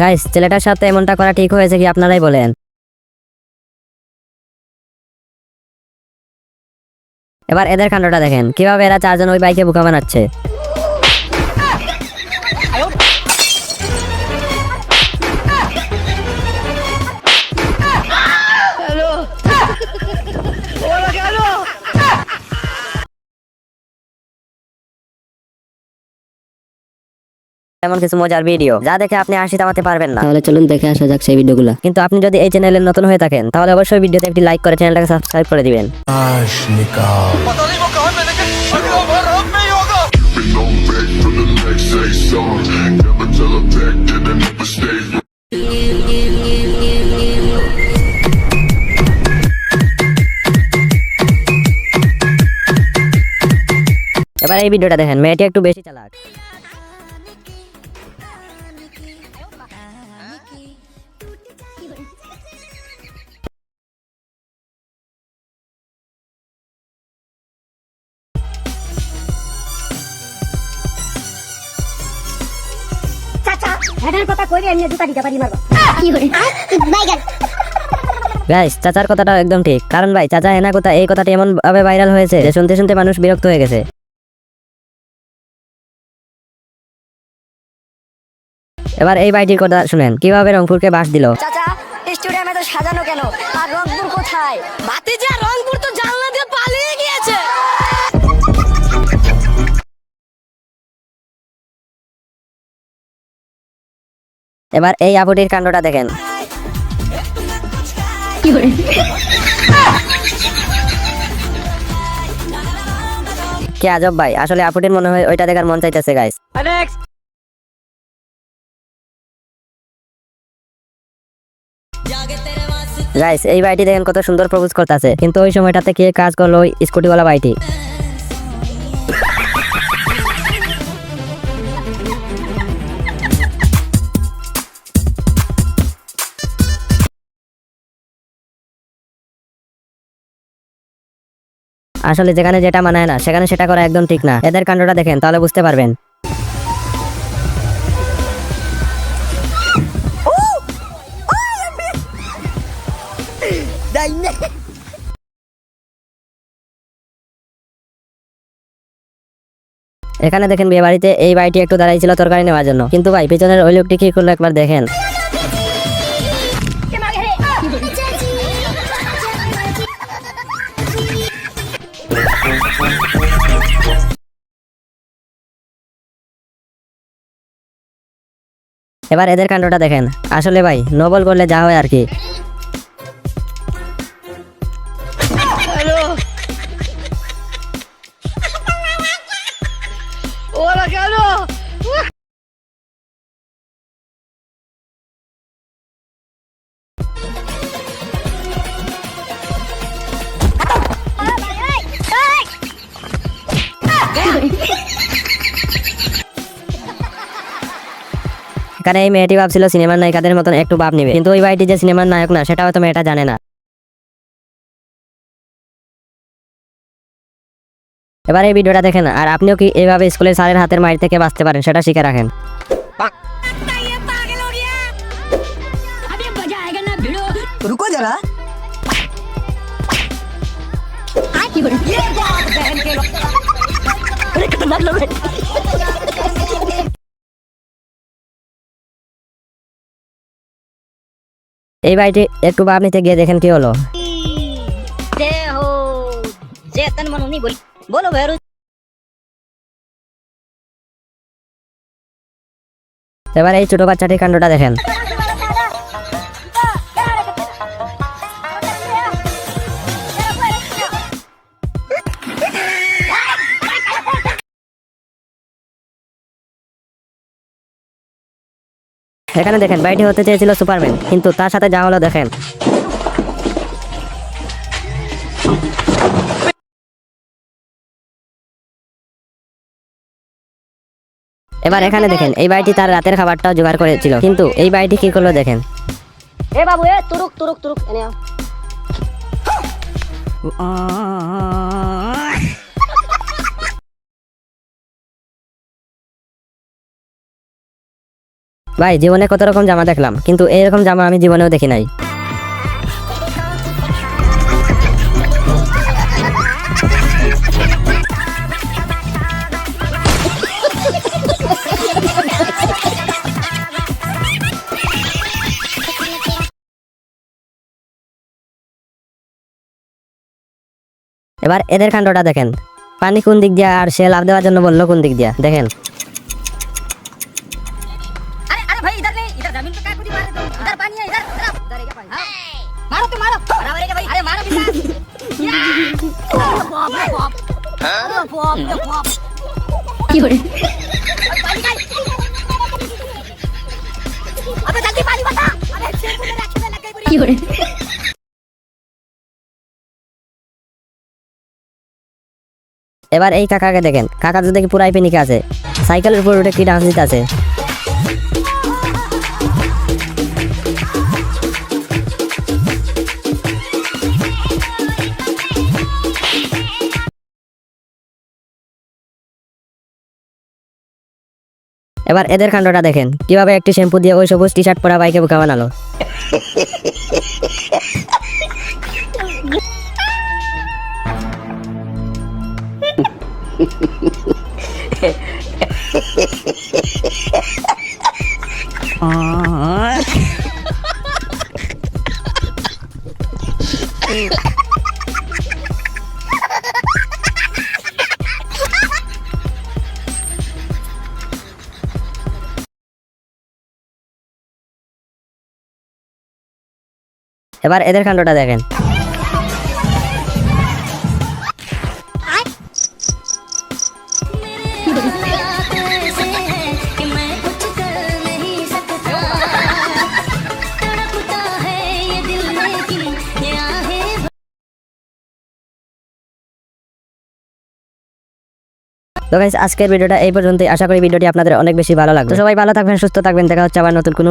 Guys ছেলেটার সাথে এমনটা করা ঠিক হয়েছে কি আপনারাই বলেন? এবার এদের কাণ্ডটা দেখেন। কীভাবে এরা চারজন ওই বাইকে বোকা বানাচ্ছে? এমন কিছু মজার ভিডিও যা দেখে আপনি হাসি থামাতে পারবেন না। তাহলে চলুন দেখে আসা যাক সেই ভিডিওগুলো কিন্তু আপনি যদি এই চ্যানেলে নতুন হয়ে থাকেন তাহলে অবশ্যই ভিডিওতে একটি লাইক করে চ্যানেলটাকে সাবস্ক্রাইব করে দিবেন। এবার এই ভিডিওটা দেখেন মেয়েটি একটু বেশি চালাক। I never stay. এবার এই ভিডিওটা দেখেন মেয়েটি একটু বেশি চালাক গাইস চাচার কথাটা একদম ঠিক। কারণ ভাই চাচা হেনা কথা এই কথাটি এমন ভাবে ভাইরাল হয়েছে যে শুনতে শুনতে মানুষ বিরক্ত হয়ে গেছে। এবার এই বাইটির কথা শুনেন। কীভাবে রংপুরকে বাস দিল? চাচা স্টেডিয়ামে তো সাজানো কেন? আর রংপুর কোথায়? ভাতিজা রংপুর তো এবার এই আপুটির কাণ্ডটা দেখেন। কে আজব ভাই, আসলে আপুটির মনে হয় ওইটা দেখার মন চাইতেছে গাইস গাইস এই বাইটি দেখেন কত সুন্দর প্রপোজ করতেছে। কিন্তু ওই সময়টাতে কে কাজ করল স্কুটিওয়ালা বাইটি আসলে যেখানে যেটা মানায় না সেখানে সেটা করা একদম ঠিক না। এদের কাণ্ডটা দেখেন তাহলে বুঝতে পারবেন। এখানে দেখেন বিয়ে বাড়িতে এই বাড়িটি একটু দাঁড়াই ছিল তরকারি নেওয়ার জন্য। কিন্তু ভাই পিছনের ওই লোকটি কি করল একবার দেখেন। এবার এদের কাণ্ডটা দেখেন। আসলে ভাই নোবল করলে যা হয় আর কি। এখানে এই মেয়েটি ভাবছিল সিনেমার নায়িকাদের মতন একটু ভাব নিবে কিন্তু ওই ভাইটি যে সিনেমার নায়ক না সেটা হয়তো মেয়েটা জানে না এবার এই ভিডিওটা দেখেন আর আপনিও কি এইভাবে স্কুলের স্যারের হাতের মাইর থেকে বাঁচতে পারেন সেটা শিখে রাখেন रुको जरा এই ভাইটি একটু ভাব নিতে এই বাড়িটি একটু বাবনিতে গিয়ে দেখেন কি হলো। বলো এবার এই ছোট বাচ্চাটির কাণ্ডটা দেখেন। এখানে দেখেন বাইটি হতে চেয়েছিল সুপারম্যান কিন্তু তার সাথে যা হলো দেখেন। এবার এখানে দেখেন এই বাড়িটি তার রাতের খাবারটাও জোগাড় করেছিল কিন্তু এই বাড়িটি কি করল দেখেন। এ বাবু এ তুরুক তুরুক তুরুক এনে ভাই, জীবনে কত রকম জামা দেখলাম, কিন্তু এইরকম জামা আমি জীবনেও দেখি নাই। এবার এদের কাণ্ডটা দেখেন। পানি কোন দিক দিয়া আর সে লাভ দেওয়ার জন্য বলল কোন দিক দিয়া, দেখেন। भाई इधर नहीं इधर जमीन पे काय खुदी मारे तुम इधर पानी है इधर इधर इधर है क्या पानी हाँ। मारो तो मारो बराबर है क्या भाई अरे मारो भी बाप रे बाप अरे बाप रे बाप की हो रही पानी का अबे जल्दी पानी बता अबे शेर को मेरे आंखें में लग गई पूरी की हो रही এবার এই কাকাকে দেখেন কাকা তো দেখি পুরাই পেনিকে আছে সাইকেলের উপর উঠে কি ডান্স দিতে আছে এবার এদের কাণ্ডটা দেখেন। কীভাবে একটি শ্যাম্পু দিয়ে ওই সবুজ টি শার্ট পরা বাইকে বোকা বানালো। এবার এদের কাণ্ডটা দেখেন। তো গাইস আজকের ভিডিওটা এই পর্যন্তই। আশা করি ভিডিওটি আপনাদের অনেক বেশি ভালো লাগবে। সবাই ভালো থাকবেন, সুস্থ থাকবেন। দেখা হচ্ছে আবার নতুন কোনো